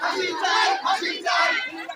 ফাঁসি চাই ফাঁসি চাই।